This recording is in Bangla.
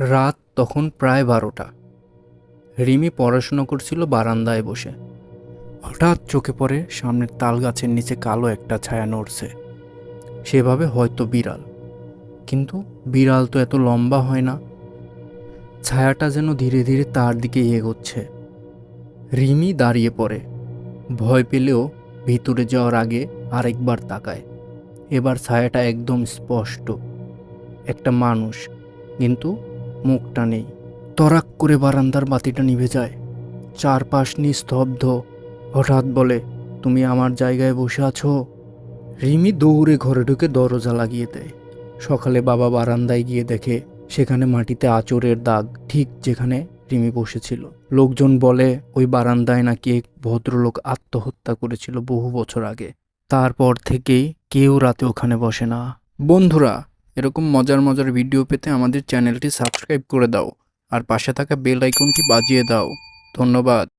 রাত তখন প্রায় বারোটা। রিমি পড়াশোনা করছিল বারান্দায় বসে। হঠাৎ চোখে পড়ে সামনের তাল গাছের নিচে কালো একটা ছায়া নড়ছে। সেভাবে হয়তো বিড়াল। কিন্তু বিড়াল তো এত লম্বা হয় না। ছায়াটা যেন ধীরে ধীরে তার দিকে এগোচ্ছে। রিমি দাঁড়িয়ে পড়ে। ভয় পেলেও ভিতরে যাওয়ার আগে আরেকবার তাকায়। এবার ছায়াটা একদম স্পষ্ট। একটা মানুষ। কিন্তু মুখটা নেই। তরাক করে বারান্দার বাতিটা নিভে যায়। চারপাশ নিস্তব্ধ। হঠাৎ বলে, তুমি আমার জায়গায় বসে আছো? রিমি দৌড়ে ঘরে ঢুকে দরজা লাগিয়ে দেয়। সকালে বাবা বারান্দায় গিয়ে দেখে, সেখানে মাটিতে আচরের দাগ, ঠিক যেখানে রিমি বসেছিল। লোকজন বলে, ওই বারান্দায় নাকি এক ভদ্রলোক আত্মহত্যা করেছিল বহু বছর আগে। তারপর থেকেই কেউ রাতে ওখানে বসে না। বন্ধুরা এরকম মজার মজার ভিডিও পেতে আমাদের চ্যানেলটি সাবস্ক্রাইব করে দাও আর পাশে থাকা বেল আইকনটি বাজিয়ে দাও। ধন্যবাদ।